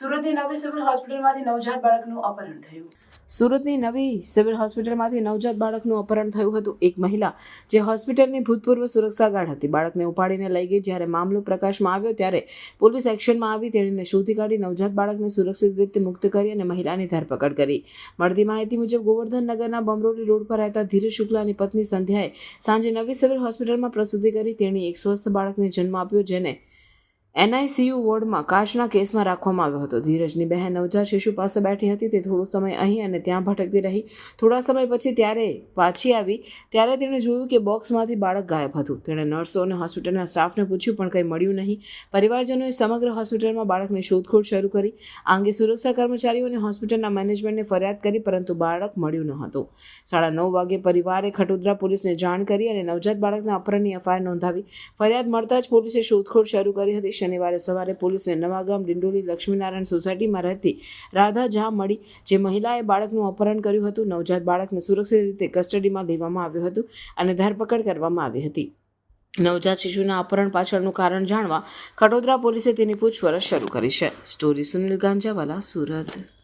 સુરતની નવી સિવિલ હોસ્પિટલમાંથી નવજાત બાળકનું અપહરણ થયું. સુરતની નવી સિવિલ હોસ્પિટલમાંથી નવજાત બાળકનું અપહરણ થયું હતું એક મહિલા, જે હોસ્પિટલની ભૂતપૂર્વ સુરક્ષા ગાર્ડ હતી. બાળકને ઉપાડીને લઈ ગઈ જ્યારે મામલો પ્રકાશમાં આવ્યો ત્યારે પોલીસ એક્શનમાં આવી તેણીને શોધી કાઢી નવજાત બાળકને સુરક્ષિત રીતે મુક્ત કરી અને મહિલાની ધરપકડ કરી. મળતી માહિતી મુજબ ગોવર્ધન નગરના બમરોલી રોડ પર રહેતા ધીરજ શુક્લાની પત્ની સંધ્યાએ સાંજે નવી સિવિલ હોસ્પિટલમાં પ્રસૂતિ કરી તેણી એક સ્વસ્થ બાળકને જન્મ આપ્યો, જેને એનઆઈસીયુ વોર્ડમાં કાચના કેસમાં રાખવામાં આવ્યો હતો. ધીરજની બહેન નવજાત શિશુ પાસે બેઠી હતી. તે થોડો સમય અહીં અને ત્યાં ભટકતી રહી. થોડા સમય પછી ત્યારે પાછી આવી. ત્યારે તેણે જોયું કે બોક્સમાંથી બાળક ગાયબ હતું. તેણે નર્સો અને હોસ્પિટલના સ્ટાફને પૂછ્યું, પણ કંઈ મળ્યું નહીં? પરિવારજનોએ સમગ્ર હોસ્પિટલમાં બાળકની શોધખોળ શરૂ કરી. આ અંગે સુરક્ષા કર્મચારીઓ અને હોસ્પિટલના મેનેજમેન્ટને ફરિયાદ કરી, પરંતુ બાળક મળ્યું ન હતું. સાડા નવ વાગે પરિવારે ખટોદરા પોલીસને જાણ કરી અને નવજાત બાળકના અપહરણની એફઆઈઆર નોંધાવી ફરિયાદ મળતા જ પોલીસે શોધખોળ શરૂ કરી હતી. શનિવારે સવારે પોલીસને નવાગામ ડિંડોલી લક્ષ્મીનારાયણ સોસાયટીમાં રહેતી રાધા ઝા મળી, જે મહિલાએ બાળકનું અપહરણ કર્યું હતું, નવજાત બાળકને સુરક્ષિત રીતે કસ્ટડીમાં લેવામાં આવ્યું હતું અને ધરપકડ કરવામાં આવી હતી. નવજાત શિશુના અપહરણ પાછળનું કારણ જાણવા ખટોદરા પોલીસે તેની પૂછપરછ શરૂ કરી છે. સ્ટોરી સુનિલ ગાંજાવાલા, સુરત.